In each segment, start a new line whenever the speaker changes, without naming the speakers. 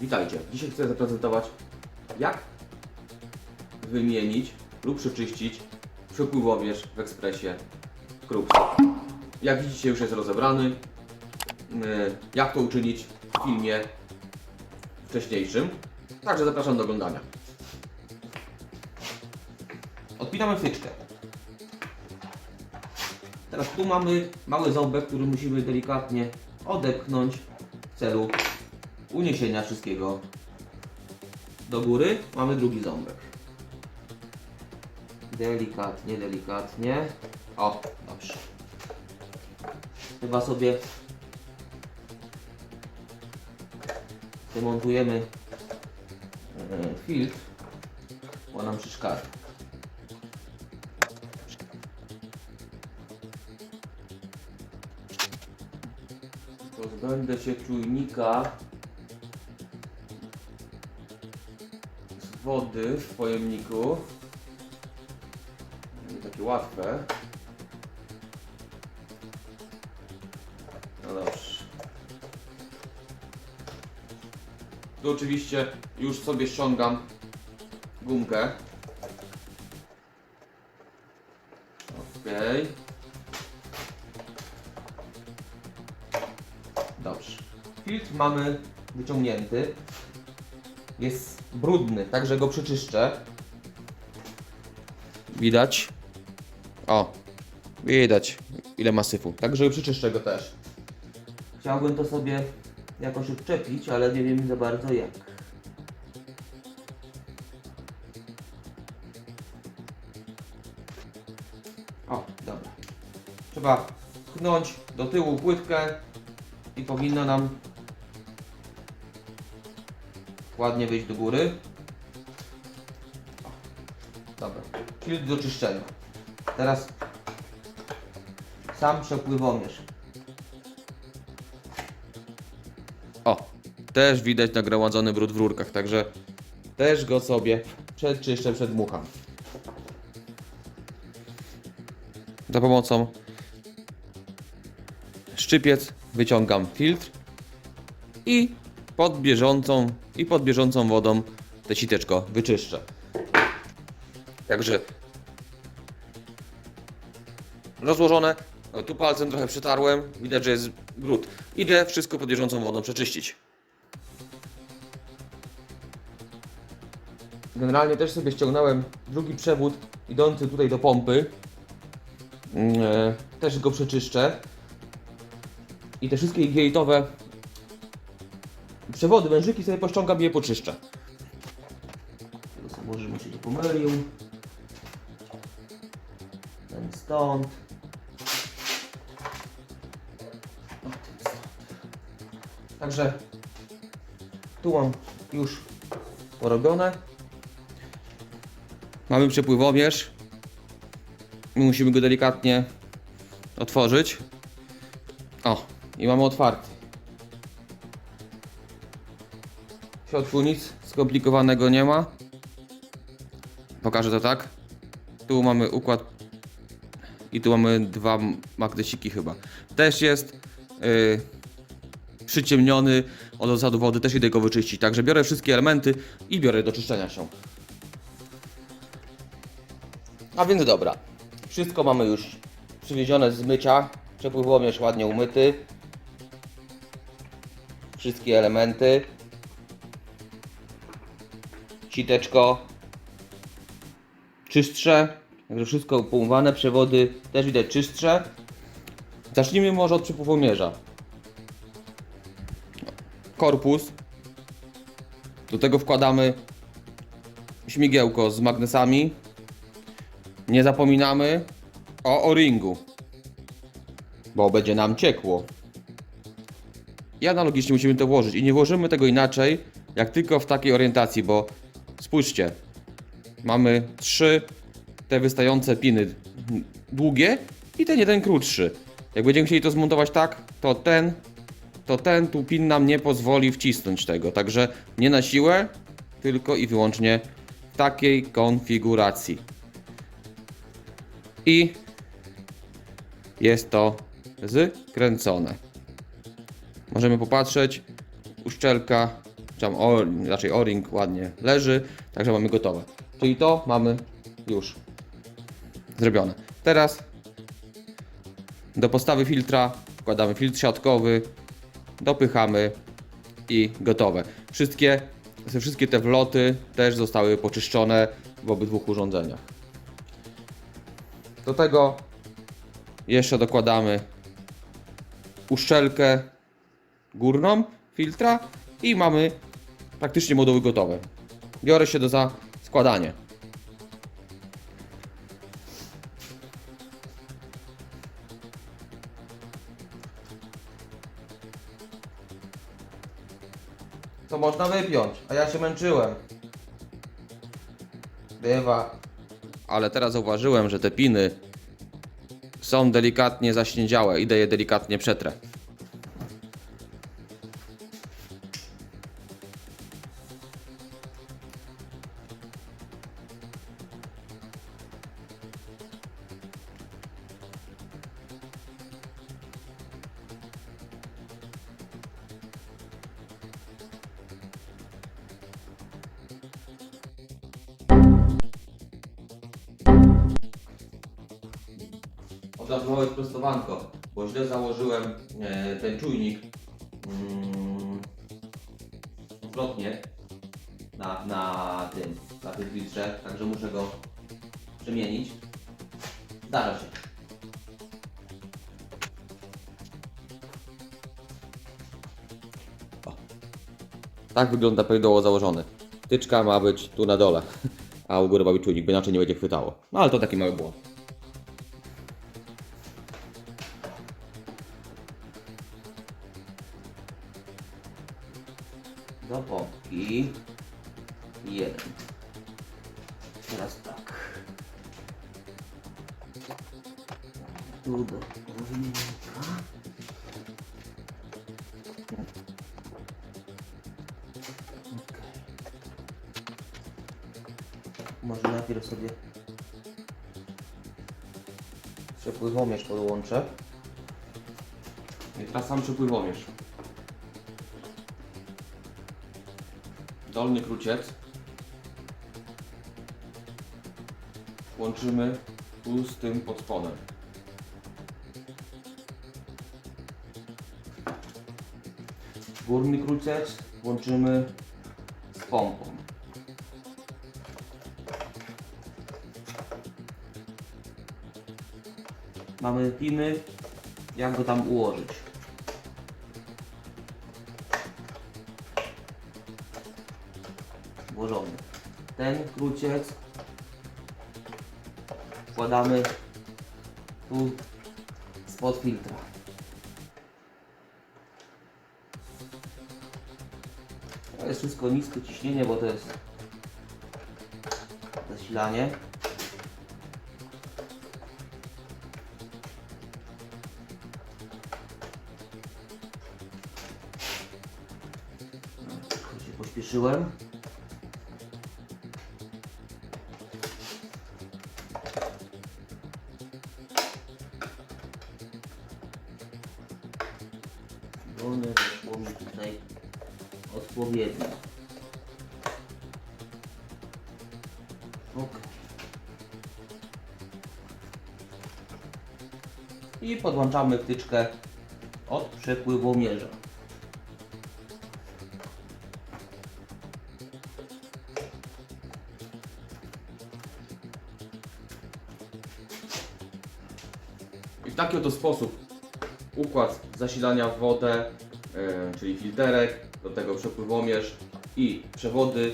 Witajcie. Dzisiaj chcę zaprezentować jak wymienić lub przeczyścić przepływowierz w ekspresie Krups. Jak widzicie już jest rozebrany. Yy, Jak to uczynić w filmie wcześniejszym. Także zapraszam do oglądania. Odpinamy wtyczkę. Teraz tu mamy mały ząbek, który musimy delikatnie odepchnąć w celu uniesienia wszystkiego do góry. Mamy drugi ząbek. Delikatnie, delikatnie. O, dobrze. Chyba sobie demontujemy e, filtr, bo nam przeszkadza. Pozbędę się czujnika wody w pojemniku. Nie takie łatwe. No dobrze. Tu oczywiście już sobie ściągam gumkę. Okej. Dobrze. Filtr mamy wyciągnięty. Jest brudny, także go przeczyszczę. Widać? O, widać ile ma syfu. Także przeczyszczę go też. Chciałbym to sobie jakoś odczepić, ale nie wiem za bardzo jak. O, dobra. Trzeba pchnąć do tyłu płytkę i powinno nam ładnie wyjść do góry. Dobra, filtr do czyszczenia. Teraz sam przepływomierz. O, też widać nagromadzony brud w rurkach, także też go sobie przeczyszczę, przedmucham. Za pomocą szczypiec wyciągam filtr i pod bieżącą i pod bieżącą wodą te siteczko wyczyszczę. Także rozłożone. O, tu palcem trochę przetarłem. Widać, że jest brud. Idę wszystko pod bieżącą wodą przeczyścić. Generalnie też sobie ściągnąłem drugi przewód idący tutaj do pompy. Mm, e, Też go przeczyszczę. I te wszystkie igielitowe przewody, wężyki sobie pościągam i je poczyszczę. Może mi się nie pomylił. Ten stąd. Także tu mam już porobione. Mamy przepływomierz. My musimy go delikatnie otworzyć. O, i mamy otwarty. W środku nic skomplikowanego nie ma. Pokażę to tak. Tu mamy układ i tu mamy dwa magnesiki chyba. Też jest yy, przyciemniony od osadu wody, też idę go wyczyścić. Także biorę wszystkie elementy i biorę do czyszczenia się. A więc dobra. Wszystko mamy już przywiezione z mycia. Przepływomierz ładnie umyty. Wszystkie elementy. Siteczko. Czystsze. Także wszystko poumywane. Przewody też widać czystsze. Zacznijmy może od przepływomierza. Korpus. Do tego wkładamy śmigiełko z magnesami. Nie zapominamy o o-ringu, bo będzie nam ciekło. I analogicznie musimy to włożyć i nie włożymy tego inaczej, jak tylko w takiej orientacji, bo spójrzcie, mamy trzy te wystające piny długie i ten jeden krótszy. Jak będziemy chcieli to zmontować tak, to ten, to ten tu pin nam nie pozwoli wcisnąć tego, także nie na siłę, tylko i wyłącznie w takiej konfiguracji. I jest to zkręcone. Możemy popatrzeć. Uszczelka czy tam o, raczej o-ring ładnie leży, także mamy gotowe. Czyli to mamy już zrobione. Teraz do postawy filtra wkładamy filtr siatkowy, dopychamy i gotowe. Wszystkie, wszystkie te wloty też zostały poczyszczone w obydwu urządzeniach. Do tego jeszcze dokładamy uszczelkę górną filtra i mamy praktycznie moduły gotowe. Biorę się do za składanie. Co można wypiąć, a ja się męczyłem. Bywa. Ale teraz zauważyłem, że te piny są delikatnie zaśniedziałe. Idę je delikatnie przetrę. Razu małe sprostowanko, bo źle założyłem e, ten czujnik mm, na, na tym, na tym filtrze, także muszę go przemienić. Zdarza się. O. Tak wygląda prawidłowo założony. Tyczka ma być tu na dole, a u góry ma być czujnik, bo inaczej nie będzie chwytało. No ale to taki mały błąd. Do pompki. Jeden. Teraz tak. Tu do. Może najpierw sobie przepływomierz podłączę. I teraz sam przepływomierz. Dolny kruciec łączymy tu z tym pod spodem. Górny kruciec łączymy z pompą. Mamy piny, jak go tam ułożyć. Włożony. Ten kruciec wkładamy tu spod filtra. To jest wszystko niskie ciśnienie, bo to jest zasilanie. No, pośpieszyłem. I podłączamy wtyczkę od przepływomierza. I w taki oto sposób układ zasilania w wodę, e, czyli filterek, do tego przepływomierz i przewody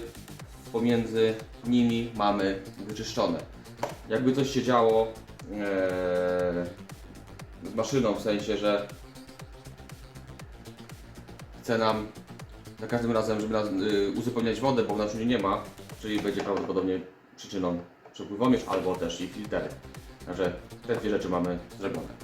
pomiędzy nimi mamy wyczyszczone. Jakby coś się działo e, z maszyną, w sensie, że chce nam za każdym razem, żeby nas, y, uzupełniać wodę, bo w naczyniu nie ma, czyli będzie prawdopodobnie przyczyną przepływomierz albo też i filterek. Także te dwie rzeczy mamy zrobione.